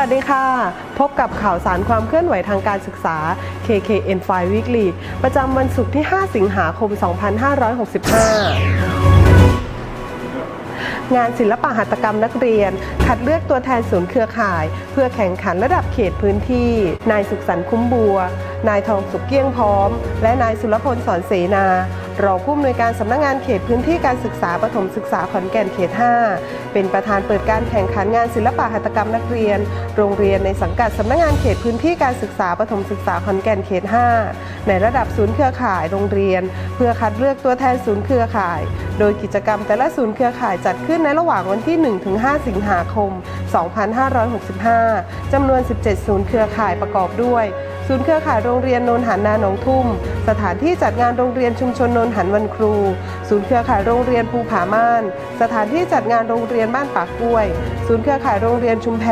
วัสดีค่ะ พบกับข่าวสารความเคลื่อนไหวทางการศึกษา KKN5 Weekly ประจำวันศุกร์ที่ 5 สิงหาคม 2565งานศิลปะหัตถกรรมนักเรียน คัดเลือกตัวแทนศูนย์เครือข่าย เพื่อแข่งขันระดับเขตพื้นที่ นายสุขสันต์คุ้มบัว นายทองสุขเกี้ยงพร้อม และนายสุรพลสอนเสนา รองผู้อำนวยการสำนักงานเขตพื้นที่การศึกษาประถมศึกษาขอนแก่นเขต 5 เป็นประธานเปิดการแข่งขันงานศิลปะหัตถกรรมนักเรียน โรงเรียนในสังกัดสำนักงานเขตพื้นที่การศึกษาประถมศึกษาขอนแก่นเขต 5 ในระดับศูนย์เครือข่ายโรงเรียน เพื่อคัดเลือกตัวแทนศูนย์เครือข่าย โดยกิจกรรมแต่ละศูนย์เครือข่ายจัดขึ้นในระหว่างวันที่ 1-5 สิงหาคม 2565 จำนวน 17 ศูนย์เครือข่ายประกอบด้วย ศูนย์เครือข่ายโรงเรียนโนนหันนาหนองทุ่ม สถานที่จัดงานโรงเรียนชุมชนโนนหันวันครู ศูนย์เครือข่ายโรงเรียนภูผาม่าน สถานที่จัดงานโรงเรียนบ้านปากกล้วย ศูนย์เครือข่ายโรงเรียนชุมแพ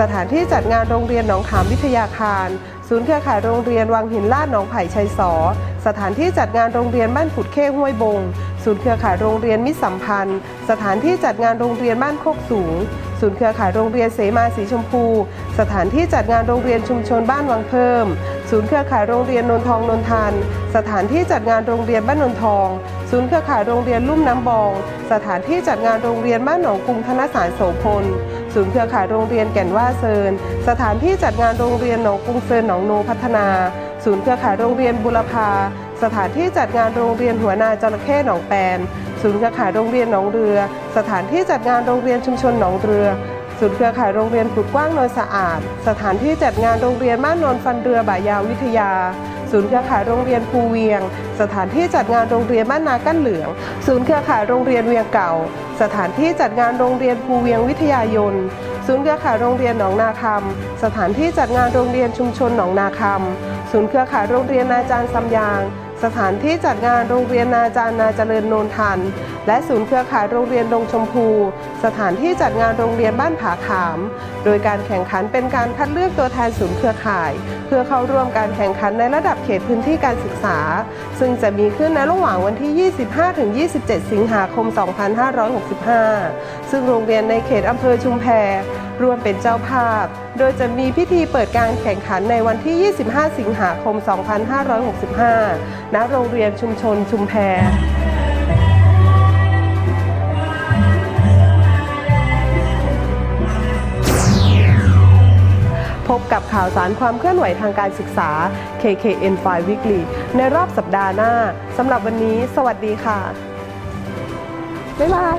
สถานที่จัดงานโรงเรียนหนองขามวิทยาคาร ศูนย์เครือข่ายโรงเรียนวังหินลาดหนองไผ่ชัยสอสถานที่จัดงานโรงเรียนบ้านขุดเข้ห้วยบง ศูนย์เครือข่ายโรงเรียนมิสัมพันธ์ สถานที่จัดงานโรงเรียนบ้านโคกสูง ศูนย์เครือข่ายโรงเรียนเสมาสีชมพู สถานที่จัดงานโรงเรียนชุมชนบ้านวังเพิ่ม ศูนย์เครือข่ายโรงเรียนนนทองนนทันสถานที่จัดงานโรงเรียนบ้านนนทอง ศูนย์เครือข่ายโรงเรียนลุ่มน้ำบอง สถานที่จัดงานโรงเรียนบ้านหนองกรุงธนสารโสพล ศูนย์เครือข่ายโรงเรียนแก่นว่าเซิน สถานที่จัดงานโรงเรียนหนองกรุงเซินหนองโนพัฒนา ศูนย์เครือข่ายโรงเรียนบุรพา สถานที่จัดงานโรงเรียนหัวนาจระเข้หนองแปน ศูนย์เครือข่ายโรงเรียนหนองเรือ สถานที่จัดงานโรงเรียนชุมชนหนองเรือ ศูนย์เครือข่ายโรงเรียนกุดกว้างโนนสะอาด สถานที่จัดงานโรงเรียนบ้านนนฟันเรือบ่ายาววิทยา ศูนย์เครือข่ายโรงเรียนภูเวียง สถานที่จัดงานโรงเรียนบ้านนากั้นเหลือง ศูนย์เครือข่ายโรงเรียนเวียงเก่า สถานที่จัดงานโรงเรียนภูเวียงวิทยายนศูนย์เครือข่ายโรงเรียนหนองนาคำสถานที่จัดงานโรงเรียนชุมชนหนองนาคำศูนย์เครือข่ายโรงเรียนนาจารย์ซำยาง สถานที่จัดงานโรงเรียนนาจารย์นาเจริญโนนทัน และศูนย์เครือข่ายโรงเรียนดงชมพู สถานที่จัดงานโรงเรียนบ้านผาขาม โดยการแข่งขันเป็นการคัดเลือกตัวแทนศูนย์เครือข่าย เพื่อเข้าร่วมการแข่งขันในระดับเขตพื้นที่การศึกษา ซึ่งจะมีขึ้นในระหว่างวันที่ 25-27 สิงหาคม 2565 ซึ่งโรงเรียนในเขตอำเภอชุมแพร่วมเป็นเจ้าภาพ โดยจะมีพิธีเปิดการแข่งขันในวันที่ 25 สิงหาคม 2565ณโรงเรียนชุมชนชุมแพพบกับข่าวสารความเคลื่อนไหวทางการศึกษา KKN5 Weekly ในรอบสัปดาห์หน้า สำหรับวันนี้ สวัสดีค่ะ บ๊ายบาย